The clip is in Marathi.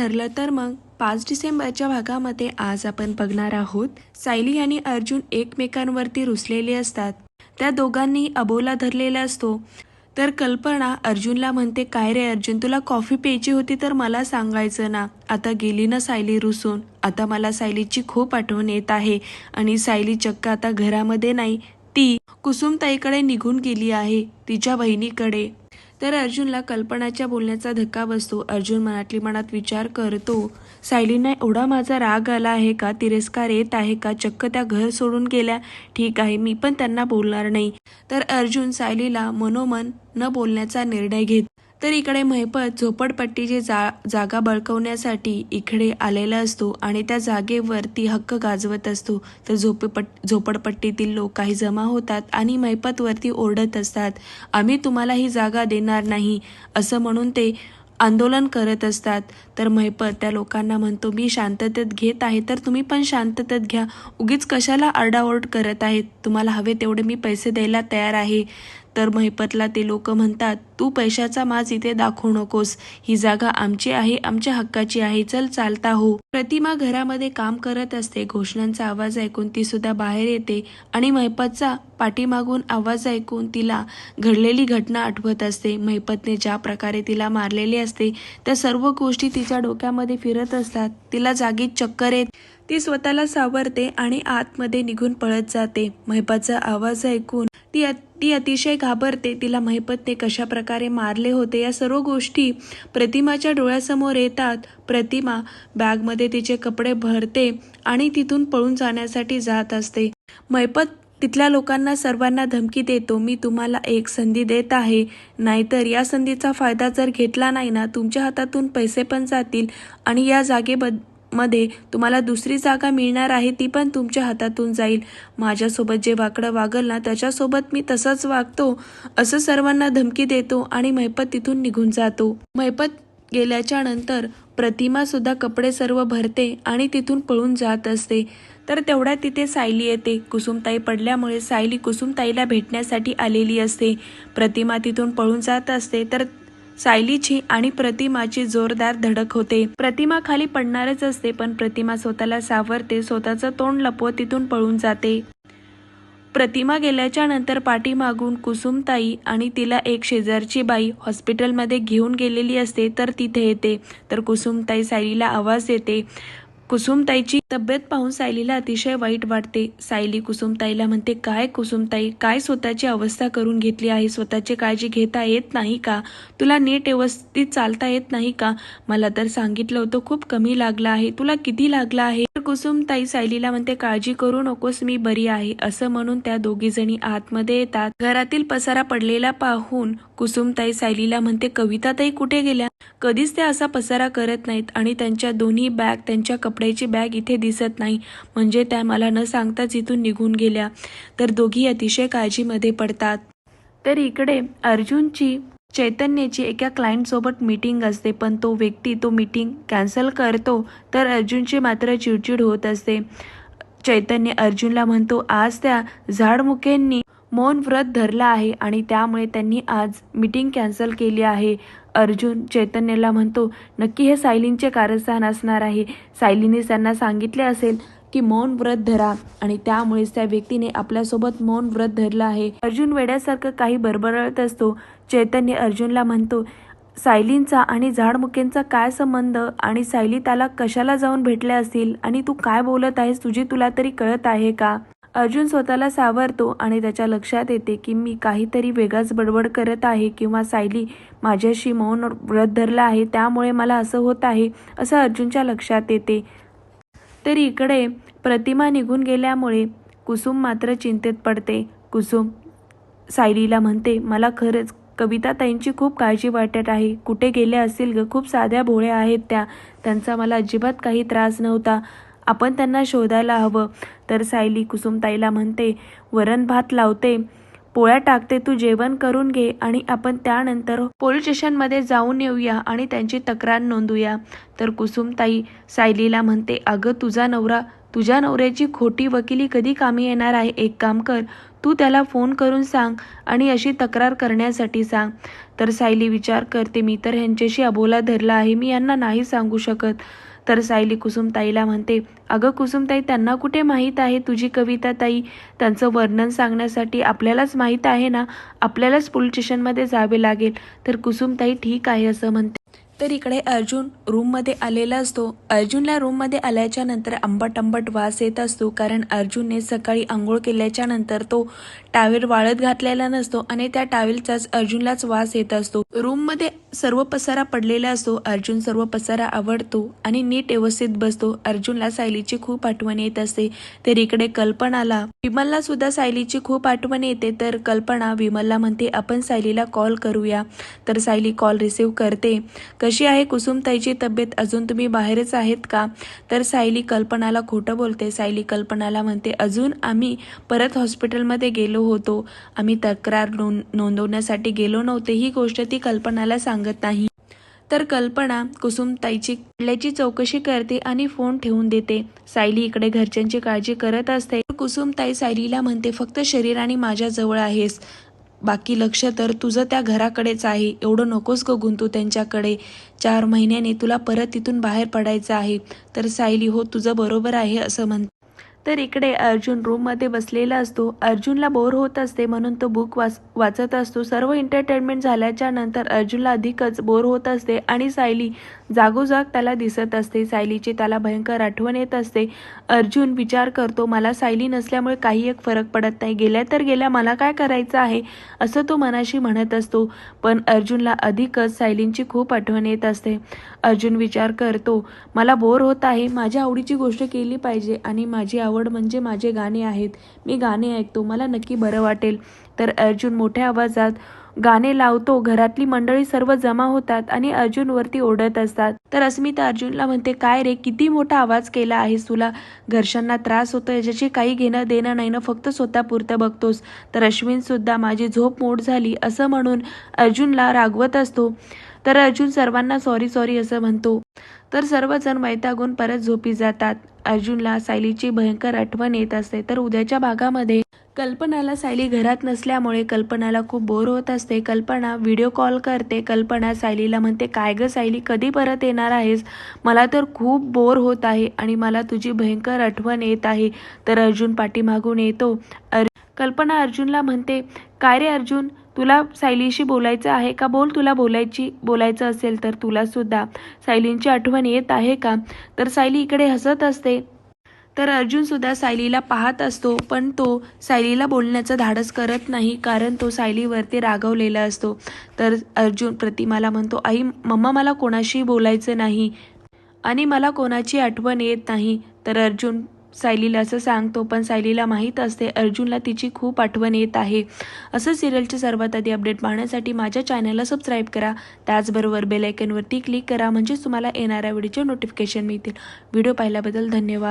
ठरलं तर मग पाच डिसेंबरच्या भागामध्ये आज आपण बघणार आहोत. सायली आणि अर्जुन एकमेकांवरती रुसलेले असतात. त्या दोघांनी अबोला धरलेला असतो. तर कल्पना अर्जुनला म्हणते काय रे अर्जुन तुला कॉफी प्यायची होती तर मला सांगायचं ना. आता गेली ना सायली रुसून. आता मला सायलीची खूप आठवण येत आहे आणि सायली चक्क आता घरामध्ये नाही. ती कुसुमताईकडे निघून गेली आहे तिच्या बहिणीकडे. तर अर्जुनला कल्पनाच्या बोलण्याचा धक्का बसतो. अर्जुन मनातली मनात विचार करतो सायलींना एवढा माझा राग आला आहे का? तिरस्कार येत आहे का? चक्क त्या घर सोडून गेल्या. ठीक आहे मी पण त्यांना बोलणार नाही. तर अर्जुन सायलीला मनोमन न बोलण्याचा निर्णय घेत. तर इकडे महिपत झोपडपट्टीची जा जागा बळकवण्यासाठी इकडे आलेला असतो आणि त्या जागेवर ती हक्क गाजवत असतो. तर झोपेपट झोपडपट्टीतील लोक काही जमा होतात आणि महिपतवरती ओरडत असतात. आम्ही तुम्हाला ही जागा देणार नाही असं म्हणून ते आंदोलन करत असतात. तर महिपत त्या लोकांना म्हणतो मी शांततेत घेत आहे तर तुम्ही पण शांततेत घ्या. उगीच कशाला आरडाओरड करत आहेत? तुम्हाला हवे तेवढे मी पैसे द्यायला तयार आहे. तर महिपतला ते लोक म्हणतात तू पैशाचा माज इथे दाखवू नकोस. ही जागा आमची आहे आमच्या हक्काची आहे. चल चालता हो. प्रतिमा घरामध्ये काम करत असते. घोषणांचा आवाज ऐकून ती सुद्धा बाहेर येते आणि महिपतचा पाठीमागून आवाज ऐकून तिला घडलेली घटना आठवत असते. महिपतने ज्या प्रकारे तिला मारलेले असते त्या सर्व गोष्टी तिच्या डोक्यामध्ये फिरत असतात. तिला जागीच चक्कर येत ती स्वतःला सावरते आणि आतमध्ये निघून पळत जाते. महिपाचा आवाज ऐकून ती ती अतिशय घाबरते. तिला महिपतने कशा प्रकारे मारले होते या सर्व गोष्टी प्रतिमाच्या डोळ्यासमोर येतात. प्रतिमा बॅगमध्ये तिचे कपडे भरते आणि तिथून पळून जाण्यासाठी जात असते. महिपत तिथल्या लोकांना सर्वांना धमकी देतो मी तुम्हाला एक संधी देत आहे. नाहीतर या संधीचा फायदा जर घेतला नाही ना तुमच्या हातातून पैसे पण जातील आणि या जागेबद्द मध्ये तुम्हाला दुसरी जागा मिळणार आहे ती पण तुमच्या हातातून जाईल. माझ्यासोबत जे वाकडं वागल ना त्याच्यासोबत मी तसंच वागतो असं सर्वांना धमकी देतो आणि महिपत तिथून निघून जातो. महिपत गेल्याच्यानंतर प्रतिमा सुद्धा कपडे सर्व भरते आणि तिथून पळून जात असते. तर तेवढ्या तिथे सायली येते. कुसुमताई पडल्यामुळे सायली कुसुमताईला भेटण्यासाठी आलेली असते. प्रतिमा तिथून पळून जात असते. तर सायलीची आणि प्रतिमाची जोरदार धडक होते. प्रतिमा खाली पडणारच असते पण प्रतिमा स्वतःला सावरते स्वतःचं तोंड लपवत तिथून पळून जाते. प्रतिमा गेल्याच्यानंतर पाठीमागून कुसुमताई आणि तिला एक शेजारची बाई हॉस्पिटलमध्ये घेऊन गेलेली असते तर तिथे येते. तर कुसुमताई सायलीला आवाज देते. कुसुमताईची तब्येत पाहून सायलीला अतिशय वाईट वाटते. सायली कुसुमताईला म्हणते काय कुसुमताई? काय स्वतःची अवस्था करून घेतली आहे? स्वतःची काळजी घेता येत नाही का? तुला नीट व्यवस्थित चालता येत नाही का? मला तर सांगितलं होतं खूप कमी लागला आहे. तुला किती लागला आहे? तर कुसुमताई सायलीला म्हणते काळजी करू नकोस मी बरी आहे. असं म्हणून त्या दोघी जणी आतमध्ये येतात. घरातील पसारा पडलेला पाहून कुसुमताई सायलीला म्हणते कविताताई कुठे गेल्या? कधीच त्या असा पसारा करत नाहीत आणि त्यांच्या दोन्ही बॅग त्यांच्या कपड्याची बॅग इथे दिसत नाही. म्हणजे त्या मला न सांगताच इथून निघून गेल्या. तर दोघी अतिशय काळजीमध्ये पडतात. तर इकडे अर्जुनची चैतन्याची एका क्लायंटसोबत मीटिंग असते. पण तो व्यक्ती तो मीटिंग कॅन्सल करतो तर अर्जुनची मात्र चिडचिड होत असते. चैतन्य अर्जुनला म्हणतो आज त्या झाडमुखेंनी मौन व्रत धरला आहे आणि त्यामुळे त्यांनी आज मीटिंग कॅन्सल केली आहे. अर्जुन चैतन्यला म्हणतो नक्की हे सायलींचे कारस्थान असणार आहे. सायलीने त्यांना सांगितले असेल की मौन व्रत धरा आणि त्यामुळेच त्या व्यक्तीने आपल्यासोबत मौन व्रत धरलं आहे. अर्जुन वेड्यासारखं काही बरबरळत असतो. चैतन्य अर्जुनला म्हणतो सायलींचा आणि झाडमुकेंचा काय संबंध? आणि सायली त्याला कशाला जाऊन भेटल्या असतील? आणि तू काय बोलत आहेस? तुझी तुला तरी कळत आहे का? अर्जुन स्वतःला सावरतो आणि त्याच्या लक्षात येते की मी काहीतरी वेगळाच बडबड करत आहे किंवा सायली माझ्याशी मौन व्रत धरला आहे त्यामुळे मला असं होत आहे असं अर्जुनच्या लक्षात येते. तर इकडे प्रतिमा निघून गेल्यामुळे कुसुम मात्र चिंतेत पडते. कुसुम सायलीला म्हणते मला खरंच कविता ताईंची खूप काळजी वाटत आहे. कुठे गेल्या असतील ग? खूप साध्या भोळ्या आहेत त्या. त्यांचा मला अजिबात काही त्रास नव्हता. आपण त्यांना शोधायला हवं. तर सायली कुसुमताईला म्हणते वरण भात लावते. पोळ्या टाकते तू जेवण करून घे आणि आपण त्यानंतर पोलीस स्टेशनमध्ये जाऊन येऊया आणि त्यांची तक्रार नोंदूया. तर कुसुमताई सायलीला म्हणते अगं तुझा नवरा तुझ्या नवऱ्याची खोटी वकिली कधी कामी येणार आहे? एक काम कर तू त्याला फोन करून सांग आणि अशी तक्रार करण्यासाठी सांग. तर सायली विचार करते मी तर ह्यांच्याशी अबोला धरला आहे. मी यांना नाही सांगू शकत. तर सायली कुसुमताईला म्हणते अगं कुसुमताई त्यांना कुठे माहीत आहे तुझी कविता ताई? त्यांचं वर्णन सांगण्यासाठी आपल्यालाच माहीत आहे ना? आपल्यालाच पोलीस स्टेशनमध्ये जावे लागेल. तर कुसुमताई ठीक आहे असं म्हणते. तर इकडे अर्जुन रूममध्ये आलेला असतो. अर्जुनला रूममध्ये आल्याच्यानंतर आंबट आंबट वास येत असतो. कारण अर्जुनने सकाळी आंघोळ केल्याच्यानंतर तो टावेल वाळत घातलेला नसतो आणि त्या टावेलचाच अर्जुनलाच वास येत असतो. रूममध्ये सर्व पसारा पडलेला असतो. अर्जुन सर्व पसारा आवडतो आणि नीट व्यवस्थित बसतो. अर्जुनला सायलीची खूप आठवण येत असते. तर इकडे कल्पनाला विमलला सुद्धा सायलीची खूप आठवण येते. तर कल्पना विमलला म्हणते आपण सायलीला कॉल करूया. तर सायली कॉल रिसीव करते. कशी आहे कुसुमताईची तब्येत? अजून तुम्ही बाहेरच आहेत का? तर सायली कल्पनाला खोटं बोलते. सायली कल्पनाला म्हणते अजून आम्ही परत हॉस्पिटलमध्ये गेलो होतो. आम्ही तक्रार नोंद नोंदवण्यासाठी गेलो नव्हते. ही गोष्ट ती कल्पनाला सांगत नाही. तर कल्पना कुसुमताईची किल्ल्याची चौकशी करते आणि फोन ठेवून देते. सायली इकडे घरच्यांची काळजी करत असते. कुसुमताई सायलीला म्हणते फक्त शरीर आणि माझ्या जवळ आहेस. बाकी लक्ष तर तुझं त्या घराकडेच आहे. एवढं नकोस गगून तू त्यांच्याकडे. चार महिन्याने तुला परत तिथून बाहेर पडायचं आहे. तर सायली हो तुझं बरोबर आहे असं म्हणते. तर इकडे अर्जुन रूममध्ये बसलेला असतो. अर्जुनला बोर होत असते म्हणून तो बुक वाच वाचत असतो. सर्व एंटरटेनमेंट झाल्याच्यानंतर अर्जुनला अधिकच बोर होत असते. आणि सायली जागोजाग त्याला दिसत असते. सायलीची त्याला भयंकर आठवण येत असते. अर्जुन विचार करतो मला सायली नसल्यामुळे काही एक फरक पडत नाही. गेल्या तर गेल्या मला काय करायचं आहे? असं तो मनाशी म्हणत असतो. पण अर्जुनला अधिकच सायलींची खूप आठवण येत असते. अर्जुन विचार करतो मला बोर होत आहे. माझ्या आवडीची गोष्ट केली पाहिजे आणि माझी आवड म्हणजे माझे गाणे आहेत. मी गाणे ऐकतो. मला नक्की बरं वाटेल. तर अर्जुन मोठ्या आवाजात गाणे लावतो घरातली मंडळी सर्व जमा होतात आणि अर्जुनवरती ओढत असतात. तर अस्मिता अर्जुनला म्हणते काय रे किती मोठा आवाज केला आहेस तुला? घरच्यांना त्रास होतो याच्याशी काही घेणं देणं नाही ना फक्त स्वतःपुरतं बघतोस. तर अश्विन सुद्धा माझी झोप मोड झाली असं म्हणून अर्जुनला रागवत असतो. तर अर्जुन सर्वांना सॉरी सॉरी असं म्हणतो. तर सर्वजण वैतागून परत झोपी जातात. अर्जुनला सायलीची भयंकर आठवण येत असते. तर उद्याच्या भागामध्ये कल्पनाला सायली घरात नसल्यामुळे कल्पनाला खूप बोर होत असते. कल्पना व्हिडिओ कॉल करते. कल्पना सायलीला म्हणते काय गं सायली कधी परत येणार आहेस? मला तर खूप बोर होत आहे आणि मला तुझी भयंकर आठवण येत आहे. तर अर्जुन पाठीमागून येतो. अर कल्पना अर्जुनला म्हणते काय रे अर्जुन? तुला सायलीशी बोलायचं आहे का? बोल तुला बोलायची बोलायचं असेल तर तुलासुद्धा सायलींची आठवण येत आहे का तर सायली इकडे हसत असते. तर अर्जुन सुद्धा सायलीला पाहत असतो पण तो सायलीला बोलण्याचं धाडस करत नाही कारण तो सायलीवरती रागवलेला असतो. तर अर्जुन प्रतिमाला म्हणतो आई मम्मा मला कोणाशी बोलायचं नाही आणि मला कोणाची आठवण येत नाही. तर अर्जुन सायलीला असं सांगतो पण सायलीला माहीत असते अर्जुनला तिची खूप आठवण येत आहे. असं सिरियलचे सर्वात आधी अपडेट पाहण्यासाठी माझ्या चॅनलला सबस्क्राईब करा. त्याचबरोबर बेलायकनवरती क्लिक करा म्हणजेच तुम्हाला येणाऱ्या व्हिडिओचे नोटिफिकेशन मिळतील. व्हिडिओ पाहिल्याबद्दल धन्यवाद.